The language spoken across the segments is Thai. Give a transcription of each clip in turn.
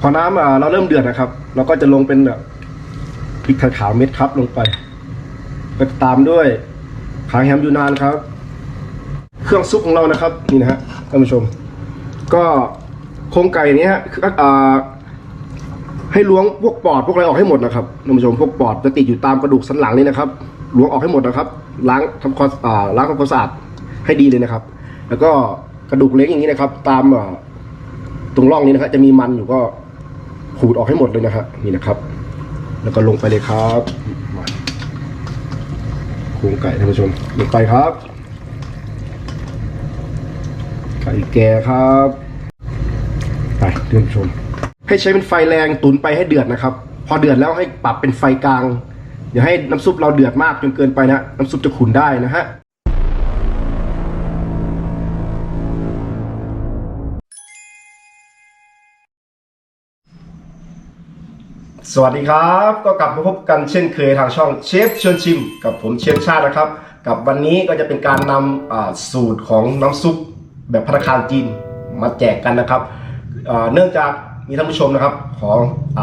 พอน้ำเราเริ่มเดือดนะครับ เราก็จะลงเป็นแบบพริกไทยขาวเม็ดครับลงไปก็ตามด้วยขาแฮมยูนานครับ เครื่องซุปของเรานะครับนี่นะฮะท่านผู้ชม ก็โครงไก่เนี้ยคืออ่าให้ล้วงพวกปอดพวกอะไรออกให้หมดนะครับท่านผู้ชมพวกปอดจะติดอยู่ตามกระดูกสันหลังนี่นะครับล้วงออกให้หมดนะครับ ล้างทำความอ่าล้างทำความสะอาดให้ดีเลยนะครับ แล้วก็กระดูกเล็กอย่างนี้นะครับ ตามตรงร่องนี้นะครับจะมีมันอยู่ก็ ขูดออกให้หมดเลยนะครับนี่นะครับ แล้วก็ลงไปเลยครับโครงไก่ท่านผู้ชมลงไปครับไก่แก่ครับ ไปท่านผู้ชม ให้ใช้เป็นไฟแรงตุนไปให้เดือดนะครับ พอเดือดแล้วให้ปรับเป็นไฟกลางอย่าให้น้ำซุปเราเดือดมากจนเกินไปนะ น้ำซุปจะขุ่นได้นะฮะ สวัสดีครับ ก็กลับมาพบกันเช่นเคยทางช่องเชฟชวนชิม กับผมเชฟชาตินะครับ กับวันนี้ก็จะเป็นการนำสูตรของน้ำซุปแบบพัตตาคารจีนมาแจกกันนะครับเนื่องจากมีท่านผู้ชมนะครับของอ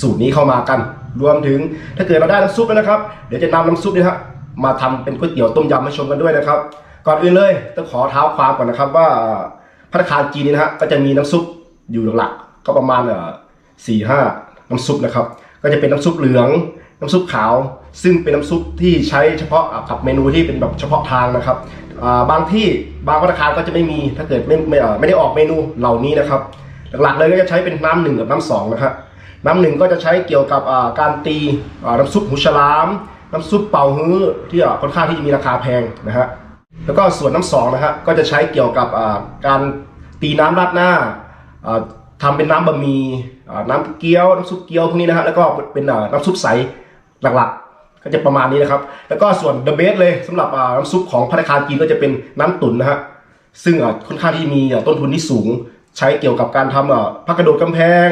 สูตรนี้เข้ามากัน รวมถึงถ้าเกิดเราได้น้ำซุปแล้วนะครับ เดี๋ยวจะนำน้ำซุปนี้ฮะมาทำเป็นก๋วยเตี๋ยวต้มยำให้ชมกันด้วยนะครับ ก่อนอื่นเลยต้องขอเท้าความก่อนนะครับว่าพัตตาคารจีนนี้นะฮะก็จะมีน้ำซุปอยู่หลักๆก็ประมาณสี่ห้า น้ำซุปนะครับ ก็จะเป็นน้ำซุปเหลือง น้ำซุปขาว ซึ่งเป็นน้ำซุปที่ใช้เฉพาะกับเมนูที่เป็นแบบเฉพาะทางนะครับบางที่บางพัตตาคารก็จะไม่มีถ้าเกิดไม่ไม่เออไม่ได้ออกเมนูเหล่านี้นะครับ หลักๆเลยก็จะใช้เป็นน้ำหนึ่งกับน้ำสองนะครับน้ำหนึ่งก็จะใช้เกี่ยวกับการตีน้ำซุปหูฉลาม น้ำซุปเป่าฮื้อที่ค่อนข้างที่จะมีราคาแพงนะฮะแล้วก็ส่วนน้ำสองนะฮะก็จะใช้เกี่ยวกับการตีน้ำราดหน้าอ่าทำเป็นน้ำบะหมี่ น้ำเกี๊ยวน้ำซุปเกี๊ยวพวกนี้นะฮะแล้วก็เป็นน้ำซุปใสหลักๆ ก็จะประมาณนี้นะครับ แล้วก็ส่วนเดอะเบสเลยสำหรับน้ำซุปของพัตตาคารจีนก็จะเป็นน้ำตุ๋นนะฮะซึ่งค่อนข้างที่มีต้นทุนที่สูง ใช้เกี่ยวกับการทำอ่าพักกระโดดกำแพง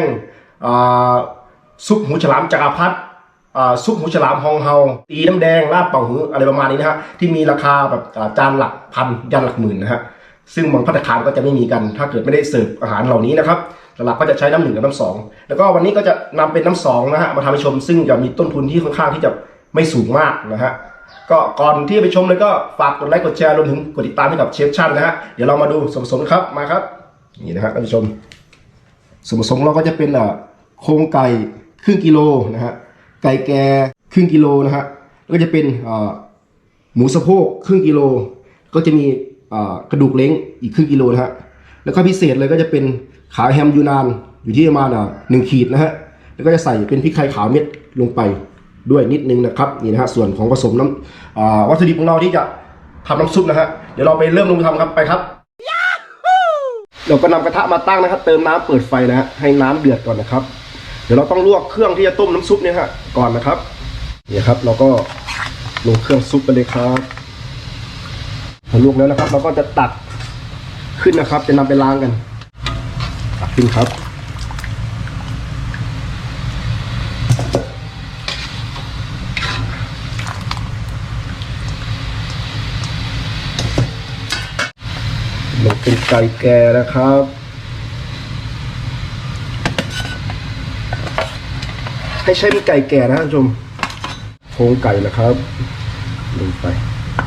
ซุปหูฉลามจักรพรรดิซุปหูฉลามฮองเฮาตีน้ำแดงราดเป่าหืออะไรประมาณนี้นะฮะที่มีราคาแบบจานหลักพันยันหลักหมื่นนะฮะ ซึ่งบางพัตตาคารก็จะไม่มีกัน ถ้าเกิดไม่ได้เสิร์ฟอาหารเหล่านี้นะครับหลักๆก็จะใช้น้ำหนึ่งกับน้ำสองแล้วก็วันนี้ก็จะนำเป็นน้ำสองนะฮะมาทำให้ชม ซึ่งจะมีต้นทุนที่ค่อนข้างที่จะไม่สูงมากนะฮะก็ก่อนที่จะไปชมเลยก็ฝากกดไลค์กดแชร์รวมถึงกดติดตามให้กับเชฟชั่นนะฮะเดี๋ยวเรามาดูส่วนผสมครับมาครับนี่นะฮะท่านผู้ชมส่วนผสมเราก็จะเป็นอะโครงไก่ครึ่งกิโลนะฮะไก่แก่ครึ่งกิโลนะฮะแล้วก็จะเป็นอ่าหมูสะโพกครึ่งกิโล ก็จะมี กระดูกเล้งอีกครึ่งกิโลนะฮะแล้วก็พิเศษเลยก็จะเป็นขาแฮมยูนานอยู่ที่ประมาณหนึ่งขีดนะฮะแล้วก็จะใส่เป็นพริกไทยขาวเม็ดลงไปด้วยนิดนึงนะครับนี่นะฮะส่วนของผสมน้ำวัตถุดิบของเราที่จะทำน้ำซุปนะฮะเดี๋ยวเราไปเริ่มลงมือทำครับไปครับเราก็นำกระทะมาตั้งนะครับ เติมน้ำเปิดไฟนะฮะให้น้ำเดือดก่อนนะครับ เดี๋ยวเราต้องลวกเครื่องที่จะต้มน้ำซุปเนี่ยฮะก่อนนะครับเนี่ยครับ เราก็ลงเครื่องซุปไปเลยครับ พอลวกแล้วนะครับ เราก็จะตักขึ้นนะครับ จะนำไปล้างกัน ตักขึ้นครับ ลงเป็นไก่แก่นะครับให้ใช้เป็นไก่แก่นะท่านผู้ชมโครงไก่นะครับ ลงไปอ่า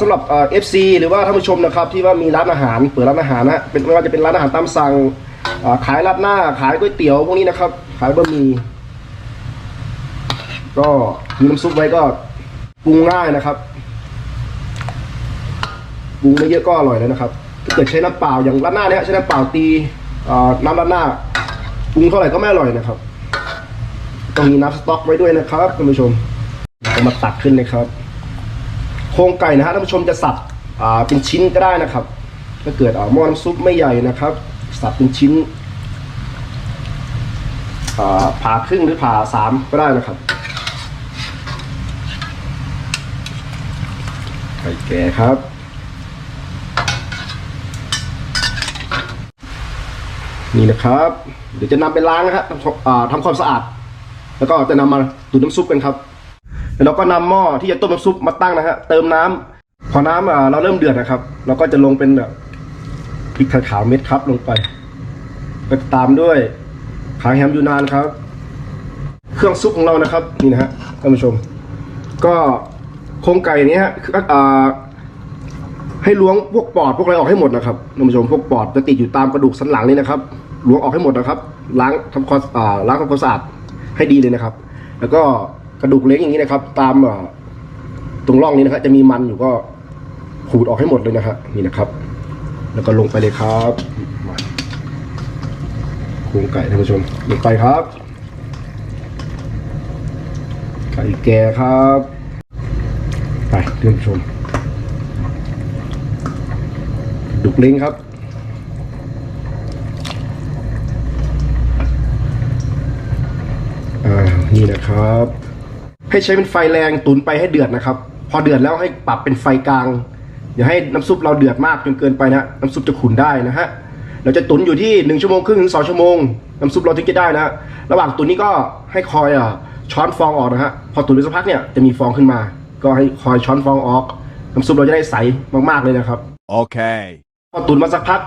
สำหรับเอฟซีหรือว่าท่านผู้ชมนะครับที่ว่ามีร้านอาหารเปิดร้านอาหารนะเป็นไม่ว่าจะเป็นร้านอาหารตามสั่งขายราดหน้าขายก๋วยเตี๋ยวพวกนี้นะครับ ขายบะหมี่ก็มีน้ำซุปไว้ก็ปรุงง่ายนะครับปรุงไม่เยอะก็อร่อยแล้วนะครับถ้าเกิดใช้น้ำเปล่าอย่างราดหน้าเนี่ยใช้น้ำเปล่าตีน้ำราดหน้าปรุงเท่าไหร่ก็ไม่อร่อยนะครับต้องมีน้ำสต๊อกไว้ด้วยนะครับท่านผู้ชมเอามาตักขึ้นนะครับ โครงไก่นะฮะท่านผู้ชมจะสับเป็นชิ้นก็ได้นะครับ ถ้าเกิดหม้อน้ำซุปไม่ใหญ่นะครับ สับเป็นชิ้นผ่าครึ่งหรือผ่าสามก็ได้นะครับไก่แก่ครับนี่นะครับ เดี๋ยวจะนำไปล้างนะครับทำความอ่าทำความสะอาด แล้วก็จะนำมาตุ๋นน้ำซุปกันครับ แล้วเราก็นำหม้อที่จะต้มน้ำซุปมาตั้งนะฮะเติมน้ำพอน้ำอ่าเราเริ่มเดือดนะครับ เราก็จะลงเป็นแบบพริกขาวเม็ดครับลงไปก็ตามด้วยขาแฮมยูนานครับ เครื่องซุปของเรานะครับนี่นะฮะท่านผู้ชม ก็โครงไก่เนี้ยฮะคืออ่าให้ล้วงพวกปอดพวกอะไรออกให้หมดนะครับท่านผู้ชมพวกปอดจะติดอยู่ตามกระดูกสันหลังนี่นะครับล้วงออกให้หมดนะครับ ล้างทำความอ่าล้างทำความสะอาดให้ดีเลยนะครับ แล้วก็ กระดูกเล็กอย่างนี้นะครับ ตามตรงร่องนี้นะครับจะมีมันอยู่ก็ขูดออกให้หมดเลยนะครับนี่นะครับ แล้วก็ลงไปเลยครับโครงไก่ท่านผู้ชมลงไปครับไก่แก่ครับ ไปท่านผู้ชม ดุกเล้งครับอ่านี่นะครับ ให้ใช้เป็นไฟแรงตุนไปให้เดือดนะครับ พอเดือดแล้วให้ปรับเป็นไฟกลาง อย่าให้น้ำซุปเราเดือดมากจนเกินไปนะน้ำซุปจะขุ่นได้นะฮะเราจะตุนอยู่ที่หนึ่งชั่วโมงครึ่งถึงสองชั่วโมงน้ำซุปเราถึงจะได้นะฮะระหว่างตุนนี้ก็ให้คอยอะช้อนฟองออกนะฮะพอตุนไปสักพักเนี่ยจะมีฟองขึ้นมา ก็ให้คอยช้อนฟองออกน้ำซุปเราจะได้ใสมากๆเลยนะครับ Okay. พอตุนมาสักพัก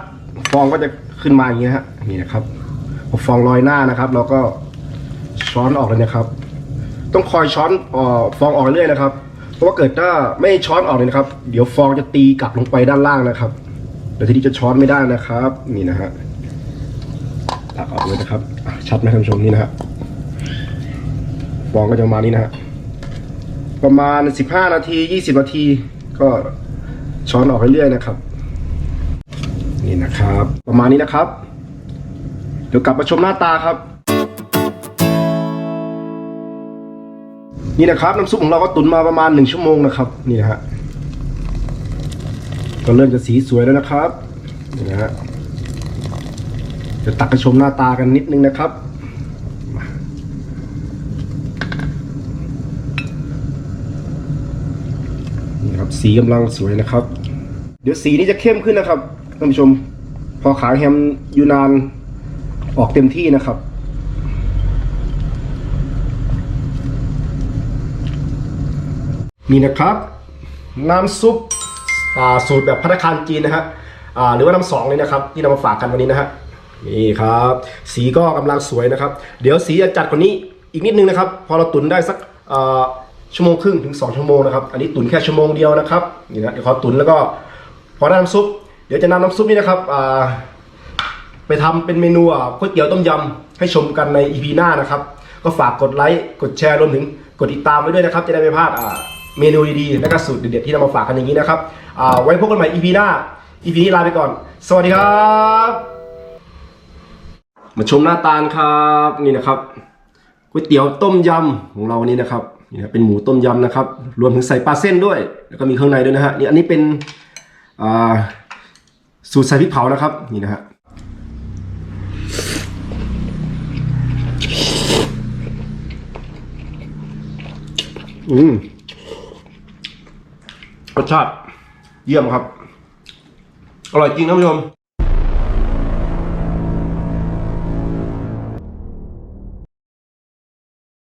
ฟองก็จะขึ้นมาอย่างนี้ฮะนี่นะครับพอฟองลอยหน้านะครับ เราก็ช้อนออกเลยนะครับ ต้องคอยช้อนออฟองออกเรื่อยนะครับ เพราะว่าเกิดถ้าไม่ช้อนออกเลยนะครับ เดี๋ยวฟองจะตีกลับลงไปด้านล่างนะครับเดี๋ยวทีนี้จะช้อนไม่ได้นะครับ นี่นะฮะตักออกเลยนะครับชัดไหมท่านผู้ชมนี่นะฮะฟองก็จะมานี้นะฮะประมาณ 15 นาที 20 นาที ก็ช้อนออกเรื่อยๆนะครับ นี่นะครับ ประมาณนี้นะครับ เดี๋ยวกลับมาชมหน้าตาครับ นี่นะครับน้ำซุปของเราก็ตุนมาประมาณหนึ่งชั่วโมงนะครับ นี่นะฮะก็เริ่มจะสีสวยแล้วนะครับนี่นะฮะเดี๋ยวตักไปชมหน้าตากันนิดนึงนะครับนี่ครับสีกำลังสวยนะครับ เดี๋ยวสีนี้จะเข้มขึ้นนะครับท่านผู้ชม พอขาแฮมอยู่นานออกเต็มที่นะครับ นี่นะครับ น้ำซุปสูตรแบบพัตตาคารจีนนะฮะหรือว่าน้ำสองเลยนะครับ ที่นำมาฝากกันวันนี้นะฮะนี่ครับ สีก็กำลังสวยนะครับ เดี๋ยวสีจะจัดกว่านี้อีกนิดนึงนะครับ พอเราตุนได้สักชั่วโมงครึ่งถึง 2 ชั่วโมงนะครับอันนี้ตุนแค่ชั่วโมงเดียวนะครับนี่นะเดี๋ยวขอตุนแล้วก็พอได้น้ำซุป เดี๋ยวจะนำน้ำซุปนี่นะครับไปทำเป็นเมนูก๋วยเตี๋ยวต้มยำให้ชมกันใน EP หน้านะครับ ก็ฝากกดไลค์กดแชร์รวมถึงกดติดตามไว้ด้วยนะครับ จะได้ไม่พลาดอ่า เมนูดีๆและก็สูตรเด็ดๆที่นำมาฝากกันอย่างนี้นะครับไว้พบกันใหม่ EP หน้า EP นี้ลาไปก่อน สวัสดีครับ มาชมหน้าตาลครับนี่นะครับก๋วยเตี๋ยวต้มยำของเรานี่นะครับนี่นะเป็นหมูต้มยำนะครับ รวมถึงใส่ปลาเส้นด้วย แล้วก็มีเครื่องในด้วยนะฮะนี่อันนี้เป็นสูตรใส่พริกเผานะครับนี่นะฮะอืม รสชาติเยี่ยมครับ อร่อยจริงท่านผู้ชม